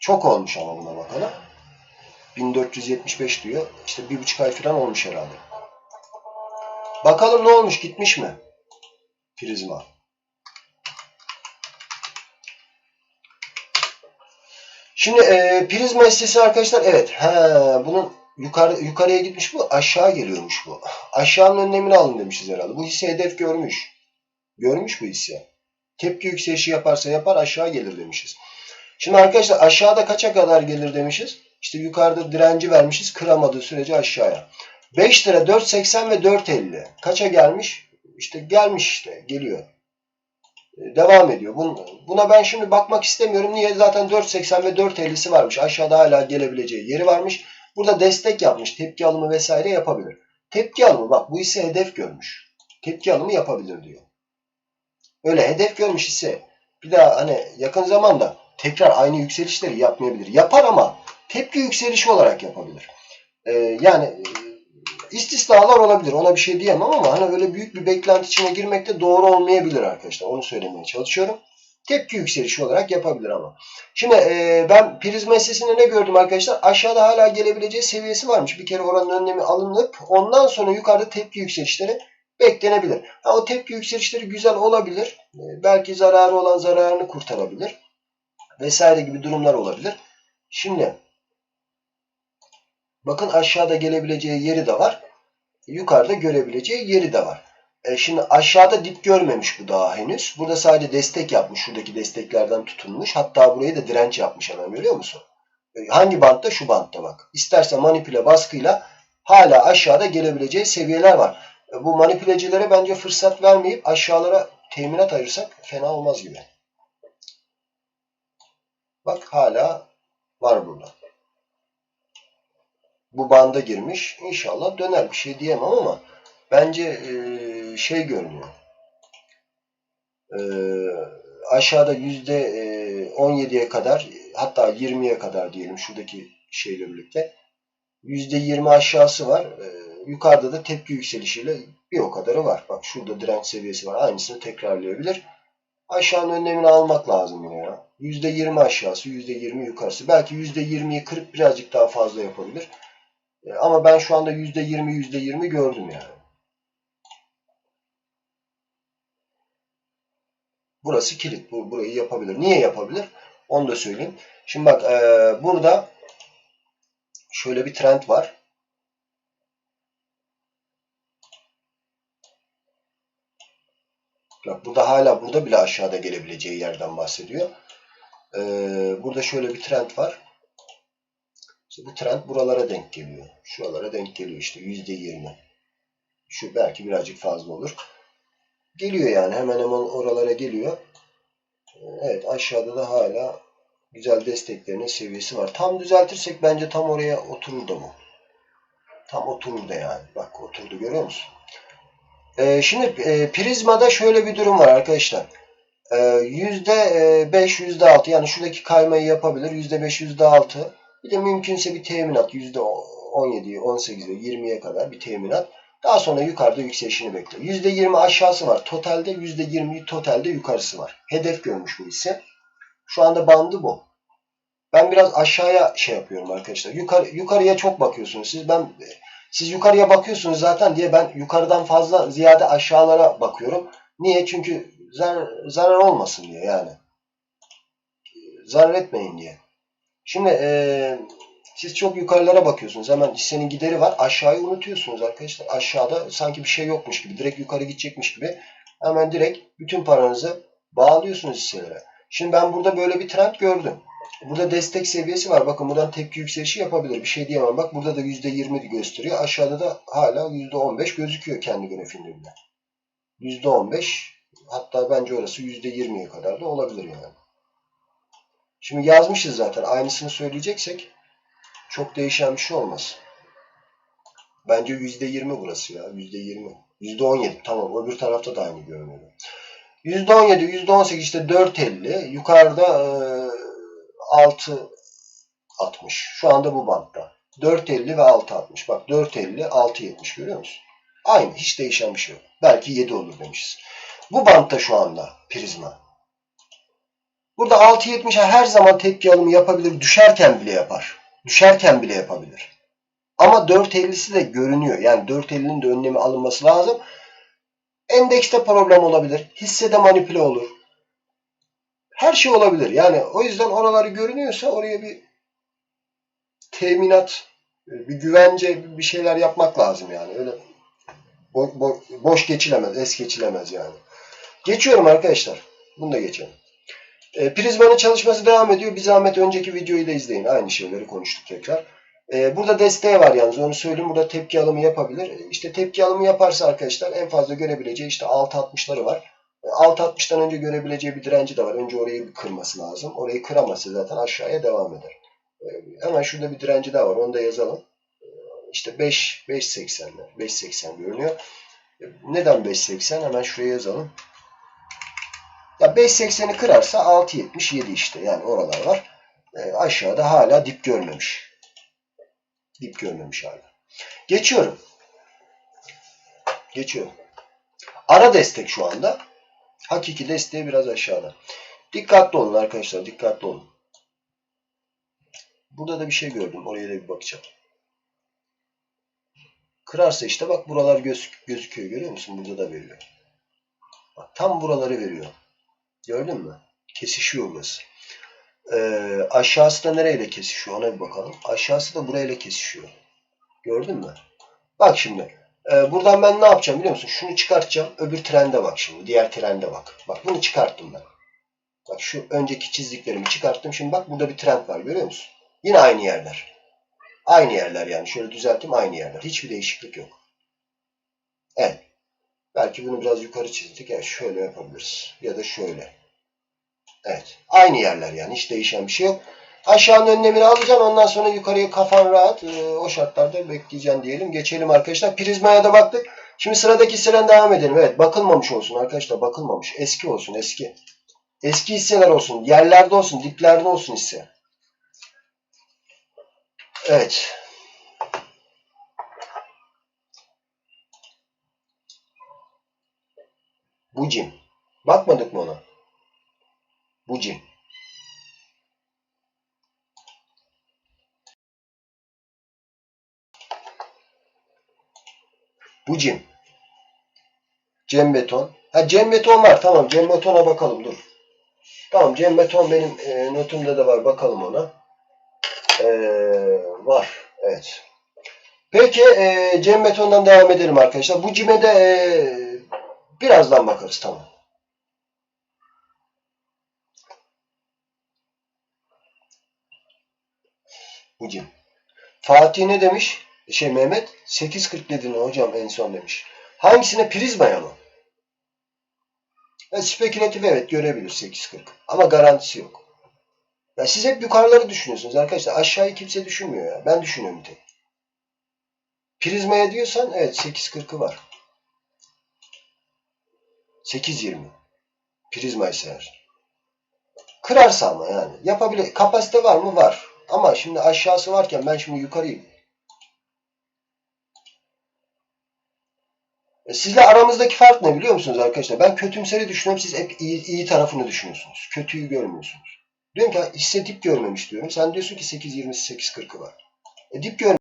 Çok olmuş ama buna bakalım. 1475 diyor. İşte bir buçuk ay falan olmuş herhalde. Bakalım ne olmuş gitmiş mi? Prizma. Şimdi e, prizma hissesi arkadaşlar evet he, bunun yukarı yukarıya gitmiş bu aşağı geliyormuş bu. Aşağının önlemini alın demişiz herhalde. Bu hisse hedef görmüş. Görmüş bu hisse. Tepki yükselişi yaparsa yapar aşağı gelir demişiz. Şimdi arkadaşlar aşağıda kaça kadar gelir demişiz. İşte yukarıda direnci vermişiz kıramadığı sürece aşağıya. 5 lira 4.80 ve 4.50. Kaça gelmiş? İşte gelmiş işte geliyor. Ee, Devam ediyor. Buna ben şimdi bakmak istemiyorum. Niye? Zaten 4.80 ve 4.50'si varmış. Aşağıda hala gelebileceği yeri varmış. Burada destek yapmış. Tepki alımı vesaire yapabilir. Tepki alımı bak bu ise hedef görmüş. Tepki alımı yapabilir diyor. Öyle hedef görmüş ise bir daha hani yakın zamanda tekrar aynı yükselişleri yapmayabilir. Yapar ama tepki yükselişi olarak yapabilir. Ee, yani e, istisnalar olabilir. Ona bir şey diyemem ama hani öyle büyük bir beklenti içine girmek de doğru olmayabilir arkadaşlar. Onu söylemeye çalışıyorum. Tepki yükselişi olarak yapabilir ama. Şimdi e, ben prizma hissesinde ne gördüm arkadaşlar? Aşağıda hala gelebileceği seviyesi varmış. Bir kere oranın önlemi alınıp ondan sonra yukarıda tepki yükselişleri beklenebilir. Ha, o tepki yükselişleri güzel olabilir. E, belki zararı olan zararını kurtarabilir. Vesaire gibi durumlar olabilir. Şimdi bakın aşağıda gelebileceği yeri de var. Yukarıda görebileceği yeri de var. E şimdi aşağıda dip görmemiş bu daha henüz. Burada sadece destek yapmış. Şuradaki desteklerden tutunmuş. Hatta burayı da direnç yapmış hemen görüyor musun? E, hangi bantta? Şu bantta bak. İsterse manipüle baskıyla hala aşağıda gelebileceği seviyeler var. E, bu manipülecilere bence fırsat vermeyip aşağılara teminat ayırsak fena olmaz gibi. Bak hala var burada. Bu banda girmiş. İnşallah döner bir şey diyemem ama bence e, şey görünüyor. E, aşağıda yüzde e, 17'ye kadar hatta 20'ye kadar diyelim şuradaki şeyle birlikte. Yüzde 20 aşağısı var. E, yukarıda da tepki yükselişiyle bir o kadarı var. Bak şurada direnç seviyesi var. Aynısını tekrarlayabilir. Aşağının önlemini almak lazım. %20 aşağısı, %20 yukarısı. Belki %20'yi kırıp birazcık daha fazla yapabilir. E, ama ben şu anda %20, %20 gördüm yani. Burası kilit. Bu, burayı yapabilir. Niye yapabilir? Onu da söyleyeyim. Şimdi bak e, burada şöyle bir trend var. Bak burada hala burada bile aşağıda gelebileceği yerden bahsediyor. Ee, burada şöyle bir trend var. İşte bu trend buralara denk geliyor. Şuralara denk geliyor işte yüzde yirmi. Şu belki birazcık fazla olur. Geliyor yani hemen hemen oralara geliyor. Evet aşağıda da hala güzel desteklerinin seviyesi var. Tam düzeltirsek bence tam oraya oturur da bu. Tam oturur da yani. Bak oturdu görüyor musun? Ee, şimdi e, prizmada şöyle bir durum var arkadaşlar. Ee, %5, %6 yani şuradaki kaymayı yapabilir. %5, %6. Bir de mümkünse bir teminat %17'ye, 18'e, 20'ye kadar bir teminat. Daha sonra yukarıda yükselişini bekliyor. %20 aşağısı var. Totalde %20 totalde yukarısı var. Hedef görmüş bu ise. Şu anda bandı bu. Ben biraz aşağıya şey yapıyorum arkadaşlar. Yukarı, yukarıya çok bakıyorsunuz. Siz ben siz yukarıya bakıyorsunuz zaten diye ben yukarıdan fazla ziyade aşağılara bakıyorum. Niye? Çünkü zarar, zarar olmasın diye yani. Zarar etmeyin diye. Şimdi e, siz çok yukarılara bakıyorsunuz. Hemen hissenin gideri var. Aşağıyı unutuyorsunuz arkadaşlar. Aşağıda sanki bir şey yokmuş gibi. Direkt yukarı gidecekmiş gibi. Hemen direkt bütün paranızı bağlıyorsunuz hisselere. Şimdi ben burada böyle bir trend gördüm. Burada destek seviyesi var. Bakın buradan tepki yükselişi yapabilir. Bir şey diyemem. Bak burada da %20 gösteriyor. Aşağıda da hala %15 gözüküyor kendi grafiğinde. %15 hatta bence orası %20'ye kadar da olabilir yani. Şimdi yazmışız zaten. Aynısını söyleyeceksek çok değişen bir şey olmaz. Bence %20 burası ya. %20. %17. Tamam. Öbür tarafta da aynı görünüyor. %17, %18 işte 4.50. Yukarıda e, 6.60. Şu anda bu bantta. 4.50 ve 6.60. Bak 4.50, 6.70 görüyor musun? Aynı. Hiç değişen bir şey yok. Belki 7 olur demişiz. Bu bantta şu anda prizma. Burada 6.70'e her zaman tepki alımı yapabilir. Düşerken bile yapar. Düşerken bile yapabilir. Ama 4.50'si de görünüyor. Yani 4.50'nin de önlemi alınması lazım. Endekste problem olabilir. Hissede manipüle olur. Her şey olabilir. Yani o yüzden oraları görünüyorsa oraya bir teminat, bir güvence, bir şeyler yapmak lazım yani. Öyle bo- bo- boş geçilemez, es geçilemez yani. Geçiyorum arkadaşlar. Bunu da geçelim. E, prizmanın çalışması devam ediyor. Bir zahmet önceki videoyu da izleyin. Aynı şeyleri konuştuk tekrar. E, burada desteği var yalnız. Onu söyleyeyim. Burada tepki alımı yapabilir. E, İşte tepki alımı yaparsa arkadaşlar en fazla görebileceği işte 6.60'ları var. E, 6.60'dan önce görebileceği bir direnci de var. Önce orayı bir kırması lazım. Orayı kıramazsa zaten aşağıya devam eder. E, hemen şurada bir direnci daha var. Onu da yazalım. E, işte 5 5.80'ler. 5.80 görünüyor. E, neden 5.80? Hemen şuraya yazalım. Ya 5.80'i kırarsa 6.77 işte. Yani oralar var. E, aşağıda hala dip görmemiş. Dip görmemiş hala. Geçiyorum. Geçiyorum. Ara destek şu anda. Hakiki desteği biraz aşağıda. Dikkatli olun arkadaşlar. Dikkatli olun. Burada da bir şey gördüm. Oraya da bir bakacağım. Kırarsa işte bak buralar göz, gözüküyor. Görüyor musun? Burada da veriyor. Bak tam buraları veriyor. Gördün mü? Kesişiyor burası. Ee, aşağısı da nereyle kesişiyor? Ona bir bakalım. Aşağısı da burayla kesişiyor. Gördün mü? Bak şimdi. Ee, buradan ben ne yapacağım biliyor musun? Şunu çıkartacağım. Öbür trende bak şimdi. Diğer trende bak. Bak bunu çıkarttım ben. Bak şu önceki çizdiklerimi çıkarttım. Şimdi bak burada bir trend var. Görüyor musun? Yine aynı yerler. Aynı yerler yani. Şöyle düzelteyim. Aynı yerler. Hiçbir değişiklik yok. Evet. Belki bunu biraz yukarı çizdik. Yani şöyle yapabiliriz. Ya da şöyle. Evet. Aynı yerler yani. Hiç değişen bir şey yok. Aşağının önlemini alacaksın. Ondan sonra yukarıya kafan rahat. Ee, o şartlarda bekleyeceksin diyelim. Geçelim arkadaşlar. Prizmaya da baktık. Şimdi sıradaki hisseden devam edelim. Evet. Bakılmamış olsun arkadaşlar. Bakılmamış. Eski olsun. Eski. Eski hisseler olsun. Yerlerde olsun. Diplerde olsun hisse. Evet. Bucim. Bakmadık mı ona? Bucim. Bucim. Cem Beton. Ha Cem Beton var. Tamam Cem Beton'a bakalım dur. Tamam Cem Beton benim e, notumda da var. Bakalım ona. E, var. Evet. Peki e, Cem Beton'dan devam edelim arkadaşlar. Bu cime de e, birazdan bakarız. Tamam. Bucim. Fatih ne demiş? Şey Mehmet 8.40 dedin hocam en son demiş. Hangisine prizmaya mı? E, spekülatif evet görebilir 8.40. Ama garantisi yok. Ya siz hep yukarıları düşünüyorsunuz arkadaşlar. Aşağıyı kimse düşünmüyor ya. Ben düşünüyorum bir tek. Prizmaya diyorsan evet 8.40'ı var. 8.20. Prizma ise eğer. Kırarsa ama yani. Yapabilir. Kapasite var mı? Var. Ama şimdi aşağısı varken ben şimdi yukarıyım. E, Sizle aramızdaki fark ne biliyor musunuz arkadaşlar? Ben kötümseri düşünüyorum. Siz hep iyi, iyi tarafını düşünüyorsunuz. Kötüyü görmüyorsunuz. Diyorum ki hisse dip görmemiş diyorum. Sen diyorsun ki 8.20'si 8.40'ı var. E dip görmemiş.